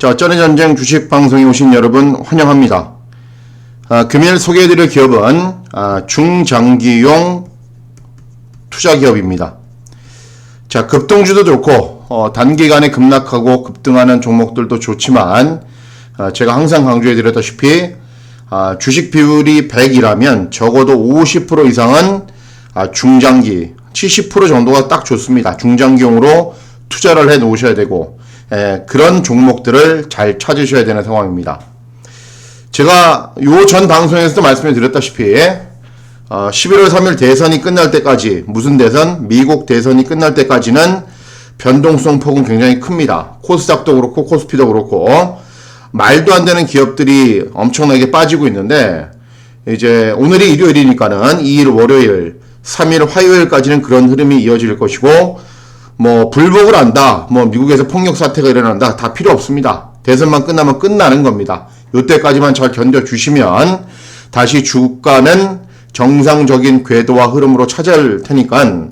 자, 전의전쟁 주식 방송에 오신 여러분 환영합니다. 아, 금일 소개해드릴 기업은 아, 중장기용 투자 기업입니다. 자, 급등주도 좋고 어, 단기간에 급락하고 급등하는 종목들도 좋지만 아, 제가 항상 강조해드렸다시피 아, 주식 비율이 100이라면 적어도 50% 이상은 아, 중장기 70% 정도가 딱 좋습니다. 중장기용으로 투자를 해 놓으셔야 되고 에, 그런 종목들을 잘 찾으셔야 되는 상황입니다. 제가 요 전 방송에서도 말씀을 드렸다시피 어, 11월 3일 대선이 끝날 때까지 무슨 대선? 미국 대선이 끝날 때까지는 변동성 폭은 굉장히 큽니다. 코스닥도 그렇고 코스피도 그렇고 말도 안 되는 기업들이 엄청나게 빠지고 있는데 이제 오늘이 일요일이니까는 2일 월요일, 3일 화요일까지는 그런 흐름이 이어질 것이고 뭐 불복을 한다, 뭐 미국에서 폭력 사태가 일어난다 다 필요 없습니다. 대선만 끝나면 끝나는 겁니다. 요때까지만 잘 견뎌 주시면 다시 주가는 정상적인 궤도와 흐름으로 찾아올 테니까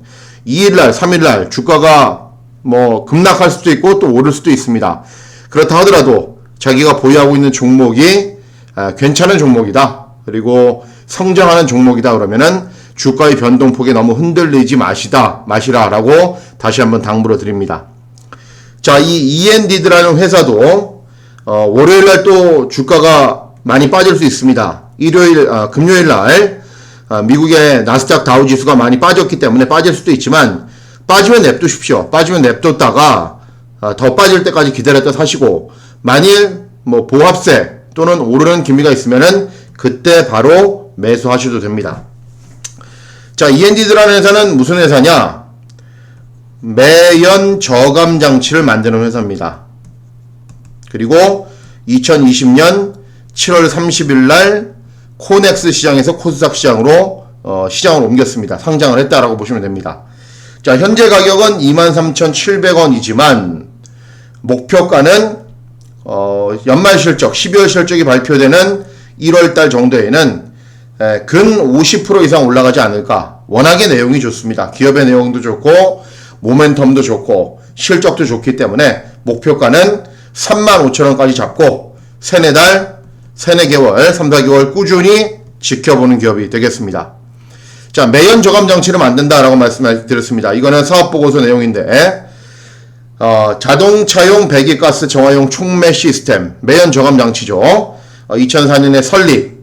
2일날, 3일날 주가가 뭐 급락할 수도 있고 또 오를 수도 있습니다. 그렇다 하더라도 자기가 보유하고 있는 종목이 아, 괜찮은 종목이다. 그리고 성장하는 종목이다 그러면은 주가의 변동폭에 너무 흔들리지 마시다, 마시라라고 다시 한번 당부를 드립니다. 자, 이 END드라는 회사도 어, 월요일 날 또 주가가 많이 빠질 수 있습니다. 일요일, 아, 금요일 날 아, 미국의 나스닥 다우 지수가 많이 빠졌기 때문에 빠질 수도 있지만 빠지면 냅두십시오. 빠지면 냅뒀다가 아, 더 빠질 때까지 기다렸다 사시고 만일 뭐 보합세 또는 오르는 기미가 있으면은 그때 바로 매수하셔도 됩니다. 자, END드라는 회사는 무슨 회사냐? 매연 저감 장치를 만드는 회사입니다. 그리고 2020년 7월 30일 날 코넥스 시장에서 코스닥 시장으로 어, 시장을 옮겼습니다. 상장을 했다라고 보시면 됩니다. 자, 현재 가격은 23,700원이지만 목표가는 어, 연말 실적, 12월 실적이 발표되는 1월 달 정도에는 에, 근 50% 이상 올라가지 않을까. 워낙에 내용이 좋습니다. 기업의 내용도 좋고 모멘텀도 좋고 실적도 좋기 때문에 목표가는 35,000원까지 잡고 세네 달, 세네 개월, 3, 4개월 꾸준히 지켜보는 기업이 되겠습니다. 자, 매연 저감 장치를 만든다라고 말씀드렸습니다. 이거는 사업 보고서 내용인데 어, 자동차용 배기가스 정화용 촉매 시스템 매연 저감 장치죠. 어, 2004년에 설립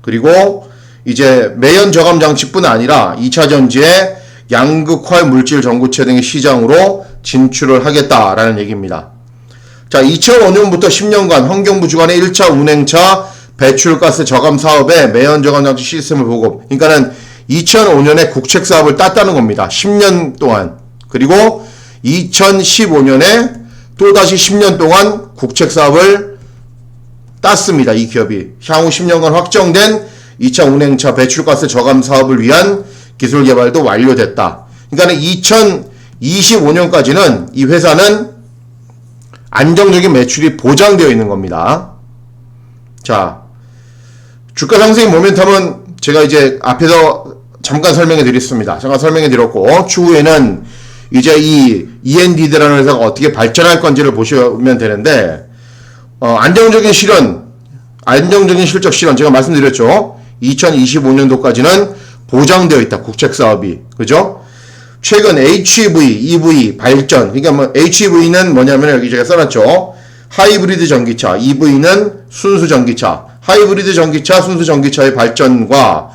그리고 이제 매연 저감 장치뿐 아니라 2차 전지에 양극화 물질 전구체 등의 시장으로 진출을 하겠다라는 얘기입니다. 자, 2005년부터 10년간 환경부 주관의 1차 운행차 배출가스 저감 사업에 매연 저감 장치 시스템을 보급. 그러니까는 2005년에 국책 사업을 땄다는 겁니다. 10년 동안. 그리고 2015년에 또다시 10년 동안 국책 사업을 땄습니다. 이 기업이. 향후 10년간 확정된 2차 운행차 배출가스 저감 사업을 위한 기술 개발도 완료됐다. 그러니까 2025년까지는 이 회사는 안정적인 매출이 보장되어 있는 겁니다. 자, 주가 상승의 모멘텀은 제가 이제 앞에서 잠깐 설명해 드렸습니다. 잠깐 설명해 드렸고, 추후에는 이제 이 END라는 회사가 어떻게 발전할 건지를 보시면 되는데, 어, 안정적인 실현, 안정적인 실적 실현, 제가 말씀드렸죠. 2025년도까지는 보장되어 있다. 국책 사업이. 그죠? 최근 HEV, EV 발전. 그러니까 뭐 HEV는 뭐냐면 여기 제가 써놨죠. 하이브리드 전기차, EV는 순수 전기차. 하이브리드 전기차, 순수 전기차의 발전과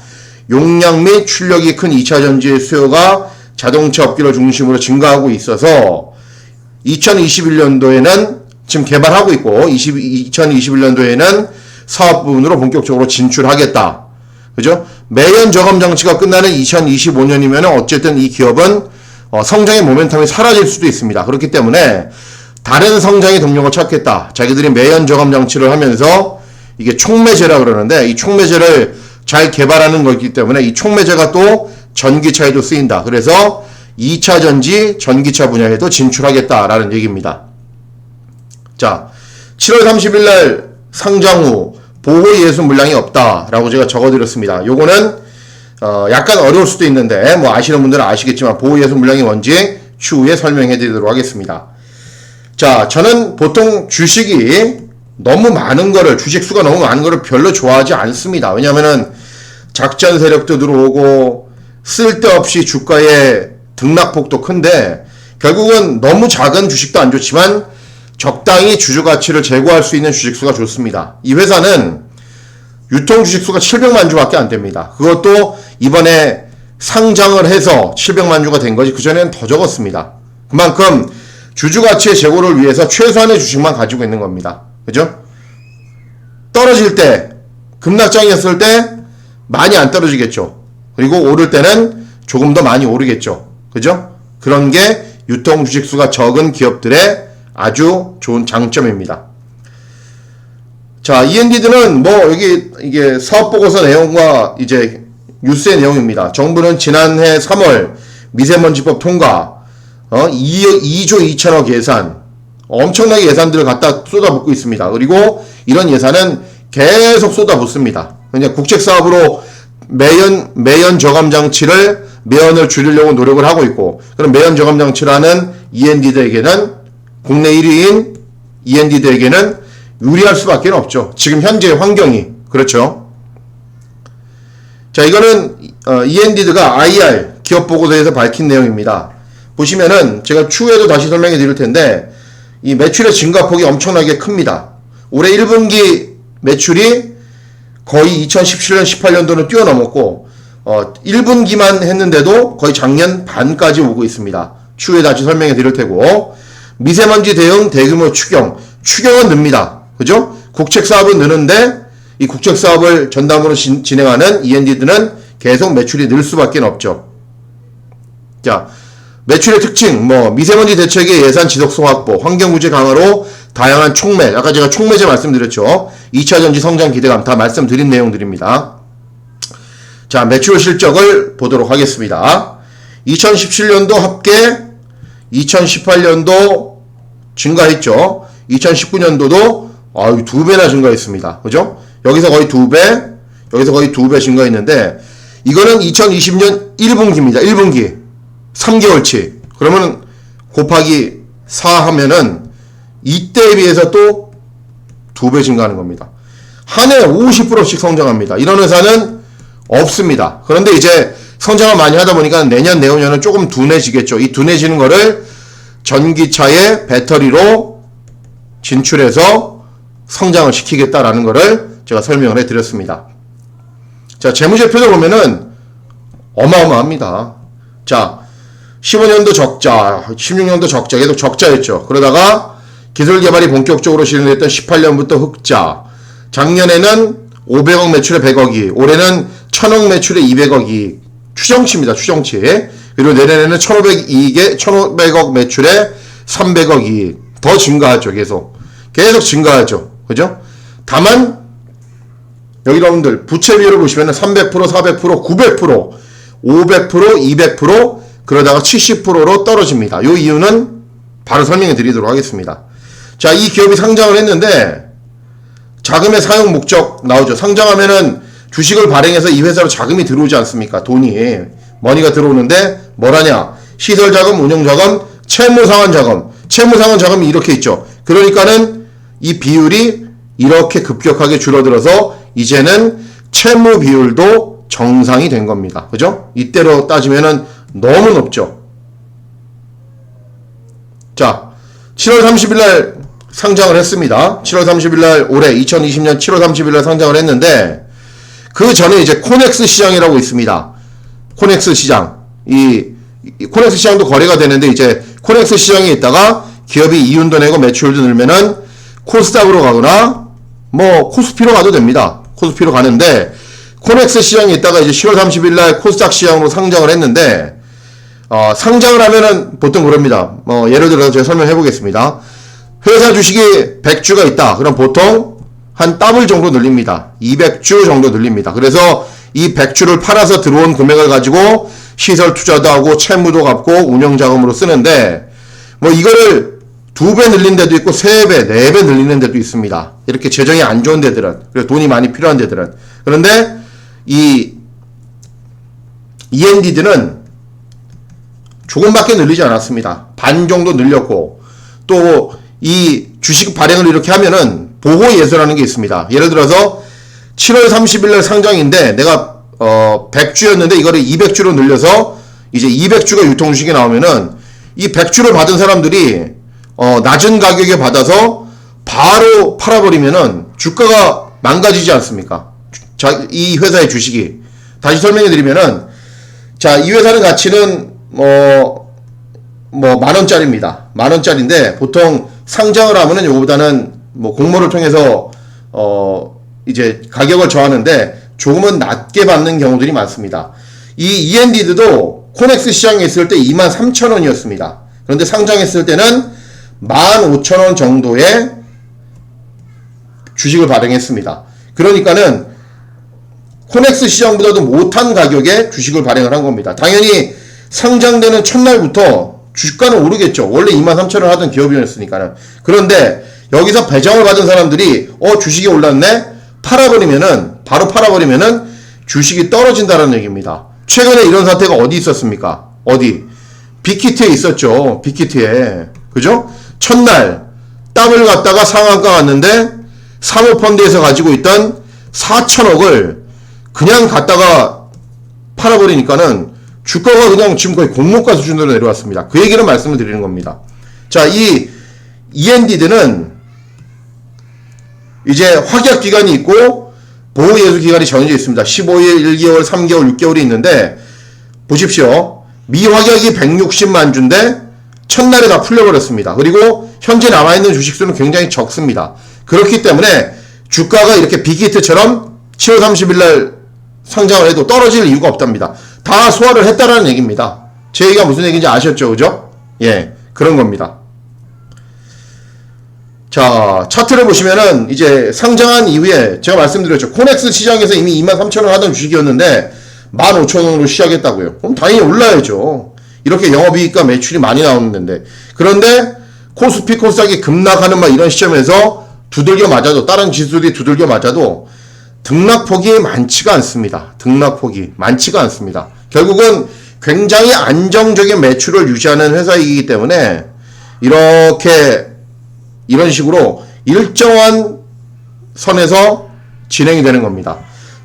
용량 및 출력이 큰 2차 전지의 수요가 자동차 업계를 중심으로 증가하고 있어서 2021년도에는 지금 개발하고 있고 20, 2021년도에는 사업 부분으로 본격적으로 진출하겠다. 그죠? 매연 저감 장치가 끝나는 2025년이면 어쨌든 이 기업은 어, 성장의 모멘텀이 사라질 수도 있습니다. 그렇기 때문에 다른 성장의 동력을 찾겠다. 자기들이 매연 저감 장치를 하면서 이게 촉매제라 그러는데 이 촉매제를 잘 개발하는 거기 때문에 이 촉매제가 또 전기차에도 쓰인다. 그래서 2차 전지 전기차 분야에도 진출하겠다라는 얘기입니다. 자, 7월 30일 날 상장 후 보호 예수 물량이 없다라고 제가 적어드렸습니다. 요거는 어, 약간 어려울 수도 있는데 뭐 아시는 분들은 아시겠지만 보호 예수 물량이 뭔지 추후에 설명해 드리도록 하겠습니다. 자, 저는 보통 주식이 너무 많은 거를, 주식 수가 너무 많은 거를 별로 좋아하지 않습니다. 왜냐면은 작전 세력도 들어오고 쓸데없이 주가의 등락폭도 큰데 결국은 너무 작은 주식도 안 좋지만 적당히 주주 가치를 제고할 수 있는 주식 수가 좋습니다. 이 회사는 유통 주식 수가 700만 주밖에 안 됩니다. 그것도 이번에 상장을 해서 700만 주가 된 거지 그전에는 더 적었습니다. 그만큼 주주 가치의 제고를 위해서 최소한의 주식만 가지고 있는 겁니다. 그죠? 떨어질 때 급락장이었을 때 많이 안 떨어지겠죠. 그리고 오를 때는 조금 더 많이 오르겠죠. 그죠? 그런 게 유통 주식 수가 적은 기업들의 아주 좋은 장점입니다. 자, END들은 뭐 여기 이게 사업 보고서 내용과 이제 뉴스의 내용입니다. 정부는 지난해 3월 미세먼지법 통과, 어, 2, 2조 2천억 예산, 엄청나게 예산들을 갖다 쏟아붓고 있습니다. 그리고 이런 예산은 계속 쏟아붓습니다. 그냥 국책 사업으로 매연 매연 저감 장치를 매연을 줄이려고 노력을 하고 있고, 그럼 매연 저감 장치를 하는 END들에게는 국내 1위인 END들에게는 유리할 수밖에 없죠. 지금 현재 환경이 그렇죠. 자, 이거는 어, END가 IR 기업 보고서에서 밝힌 내용입니다. 보시면은 제가 추후에도 다시 설명해 드릴 텐데 이 매출의 증가폭이 엄청나게 큽니다. 올해 1분기 매출이 거의 2017년 18년도는 뛰어넘었고 어, 1분기만 했는데도 거의 작년 반까지 오고 있습니다. 추후에 다시 설명해 드릴 테고 미세먼지 대응 대규모 추경 추경은 늡니다. 그죠? 국책 사업은 느는데 이 국책 사업을 전담으로 진, 진행하는 END들은 계속 매출이 늘 수밖에 없죠. 자, 매출의 특징, 뭐 미세먼지 대책의 예산 지속성 확보, 환경 구제 강화로 다양한 촉매, 아까 제가 촉매제 말씀드렸죠. 2차 전지 성장 기대감 다 말씀드린 내용들입니다. 자, 매출 실적을 보도록 하겠습니다. 2017년도 합계 2018년도 증가했죠. 2019년도도 아유 두 배나 증가했습니다. 그죠? 여기서 거의 두 배, 여기서 거의 두 배 증가했는데 이거는 2020년 1분기입니다. 1분기 3개월치. 그러면 곱하기 4 하면은 이때에 비해서 또 두 배 증가하는 겁니다. 한 해 50%씩 성장합니다. 이런 회사는 없습니다. 그런데 이제 성장을 많이 하다 보니까 내년, 내후년은 조금 둔해지겠죠. 이 둔해지는 거를 전기차의 배터리로 진출해서 성장을 시키겠다라는 거를 제가 설명을 해 드렸습니다. 자, 재무제표도 보면은 어마어마합니다. 자, 15년도 적자, 16년도 적자, 계속 적자였죠. 그러다가 기술 개발이 본격적으로 진행됐던 18년부터 흑자. 작년에는 500억 매출에 100억이, 올해는 1000억 매출에 200억이 추정치입니다. 추정치. 그리고 내년에는 1,500 이익에 1,500억 매출에 300억이 더 증가하죠. 계속. 계속 증가하죠. 그죠? 다만 여기 여러분들 부채 비율을 보시면 300%, 400%, 900%, 500%, 200% 그러다가 70%로 떨어집니다. 이 이유는 바로 설명해 드리도록 하겠습니다. 자, 이 기업이 상장을 했는데 자금의 사용 목적 나오죠. 상장하면은 주식을 발행해서 이 회사로 자금이 들어오지 않습니까? 돈이 머니가 들어오는데 뭐라냐? 시설 자금, 운영 자금, 채무 상환 자금. 채무 상환 자금이 이렇게 있죠. 그러니까는 이 비율이 이렇게 급격하게 줄어들어서 이제는 채무 비율도 정상이 된 겁니다. 그죠? 이때로 따지면은 너무 높죠. 자, 7월 30일 날 상장을 했습니다. 7월 30일 날 올해 2020년 7월 30일 날 상장을 했는데 그 전에 이제 코넥스 시장이라고 있습니다. 코넥스 시장. 이, 이 코넥스 시장도 거래가 되는데 이제 코넥스 시장에 있다가 기업이 이윤도 내고 매출도 늘면은 코스닥으로 가거나 뭐 코스피로 가도 됩니다. 코스피로 가는데 코넥스 시장에 있다가 이제 10월 30일 날 코스닥 시장으로 상장을 했는데 어, 상장을 하면은 보통 그럽니다. 뭐 예를 들어서 제가 설명해 보겠습니다. 회사 주식이 100주가 있다. 그럼 보통 한 더블 정도 늘립니다. 200주 정도 늘립니다. 그래서 이 100주를 팔아서 들어온 금액을 가지고 시설 투자도 하고 채무도 갚고 운영 자금으로 쓰는데 뭐 이거를 두 배 늘린 데도 있고 세 배, 네 배 늘리는 데도 있습니다. 이렇게 재정이 안 좋은 데들은 그리고 돈이 많이 필요한 데들은 그런데 이 END들은 조금밖에 늘리지 않았습니다. 반 정도 늘렸고 또 이 주식 발행을 이렇게 하면은 보호 예수라는 게 있습니다. 예를 들어서 7월 30일 날 상장인데 내가 어 100주였는데 이거를 200주로 늘려서 이제 200주가 유통 주식이 나오면은 이 100주를 받은 사람들이 어 낮은 가격에 받아서 바로 팔아버리면은 주가가 망가지지 않습니까? 자, 이 회사의 주식이 다시 설명해 드리면은 자, 이 회사는 가치는 뭐, 뭐, 만 원짜리입니다. 만 원짜리인데, 보통 상장을 하면은 요거보다는 뭐, 공모를 통해서, 어, 이제 가격을 정하는데, 조금은 낮게 받는 경우들이 많습니다. 이 END도 코넥스 시장에 있을 때 23,000원이었습니다. 그런데 상장했을 때는 15,000원 정도의 주식을 발행했습니다. 그러니까는 코넥스 시장보다도 못한 가격에 주식을 발행을 한 겁니다. 당연히 상장되는 첫날부터 주가는 오르겠죠. 원래 23,000원 하던 기업이었으니까는. 그런데 여기서 배정을 받은 사람들이 어 주식이 올랐네 팔아버리면은 바로 팔아버리면은 주식이 떨어진다는 얘기입니다. 최근에 이런 사태가 어디 있었습니까? 어디? 빅히트에 있었죠. 빅히트에 그죠? 첫날 땀을 갖다가 상한가 갔는데 사모펀드에서 가지고 있던 4천억을 그냥 갖다가 팔아버리니까는 주가가 그냥 지금 거의 공모가 수준으로 내려왔습니다. 그 얘기를 말씀을 드리는 겁니다. 자, 이 END들은 이제 확약 기간이 있고 보호 예수 기간이 정해져 있습니다. 15일, 1개월, 3개월, 6개월이 있는데 보십시오. 미확약이 160만 주인데 첫날에 다 풀려버렸습니다. 그리고 현재 남아있는 주식 수는 굉장히 적습니다. 그렇기 때문에 주가가 이렇게 빅히트처럼 7월 30일 날 상장을 해도 떨어질 이유가 없답니다. 다 소화를 했다라는 얘기입니다. 제 얘기가 무슨 얘기인지 아셨죠? 그죠? 예, 그런 겁니다. 자, 차트를 보시면은 이제 상장한 이후에 제가 말씀드렸죠. 코넥스 시장에서 이미 23,000원 하던 주식이었는데 15,000원으로 시작했다고요. 그럼 당연히 올라야죠. 이렇게 영업이익과 매출이 많이 나오는데. 그런데 코스피 코스닥이 급락하는 막 이런 시점에서 두들겨 맞아도 다른 지수들이 두들겨 맞아도 등락폭이 많지가 않습니다. 등락폭이 많지가 않습니다. 결국은 굉장히 안정적인 매출을 유지하는 회사이기 때문에 이렇게 이런 식으로 일정한 선에서 진행이 되는 겁니다.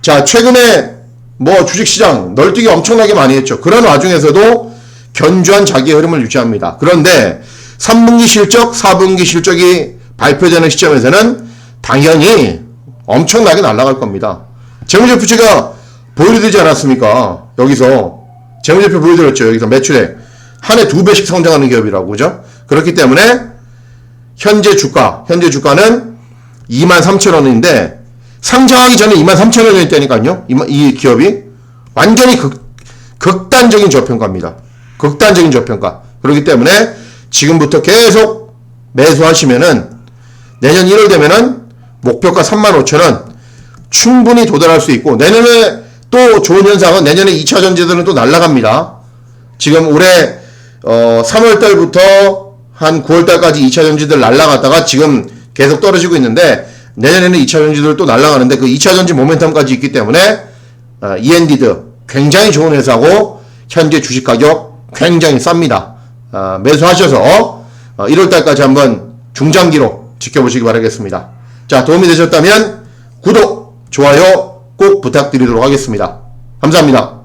자, 최근에 뭐 주식시장 널뛰기 엄청나게 많이 했죠. 그런 와중에서도 견주한 자기 흐름을 유지합니다. 그런데 3분기 실적, 4분기 실적이 발표되는 시점에서는 당연히 엄청나게 날아갈 겁니다. 재무제표 제가 보여드리지 않았습니까? 여기서 재무제표 보여드렸죠. 여기서 매출에 한해 두 배씩 성장하는 기업이라고 그죠? 그렇기 때문에 현재 주가, 현재 주가는 23,000원인데 상장하기 전에 23,000원이었다니까요. 이, 이 기업이 완전히 극, 극단적인 저평가입니다. 극단적인 저평가. 그렇기 때문에 지금부터 계속 매수하시면은 내년 1월 되면은 목표가 35,000원 충분히 도달할 수 있고 내년에 또 좋은 현상은 내년에 2차 전지들은 또 날아갑니다. 지금 올해 어 3월 달부터 한 9월 달까지 2차 전지들 날아갔다가 지금 계속 떨어지고 있는데 내년에는 2차 전지들 또 날아가는데 그 2차 전지 모멘텀까지 있기 때문에 어, END드 굉장히 좋은 회사고 현재 주식 가격 굉장히 쌉니다. 어, 매수하셔서 어, 1월 달까지 한번 중장기로 지켜보시기 바라겠습니다. 자, 도움이 되셨다면 구독, 좋아요 꼭 부탁드리도록 하겠습니다. 감사합니다.